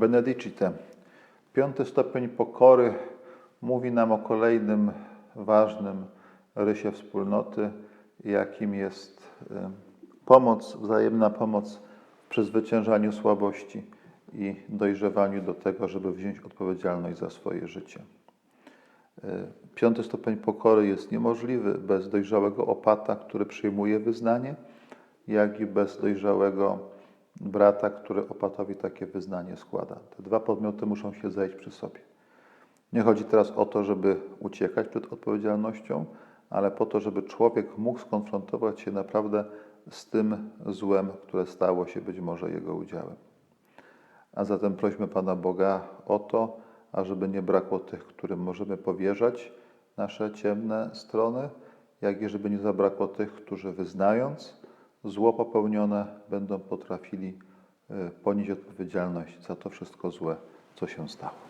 Benedicite. Piąty stopień pokory mówi nam o kolejnym ważnym rysie wspólnoty, jakim jest e, pomoc, wzajemna pomoc w przezwyciężaniu słabości i dojrzewaniu do tego, żeby wziąć odpowiedzialność za swoje życie. E, Piąty stopień pokory jest niemożliwy bez dojrzałego opata, który przyjmuje wyznanie, jak i bez dojrzałego brata, który opatowi takie wyznanie składa. Te dwa podmioty muszą się zejść przy sobie. Nie chodzi teraz o to, żeby uciekać przed odpowiedzialnością, ale po to, żeby człowiek mógł skonfrontować się naprawdę z tym złem, które stało się być może jego udziałem. A zatem prośmy Pana Boga o to, ażeby nie brakło tych, którym możemy powierzać nasze ciemne strony, jak i żeby nie zabrakło tych, którzy wyznając zło popełnione, będą potrafili e, ponieść odpowiedzialność za to wszystko złe, co się stało.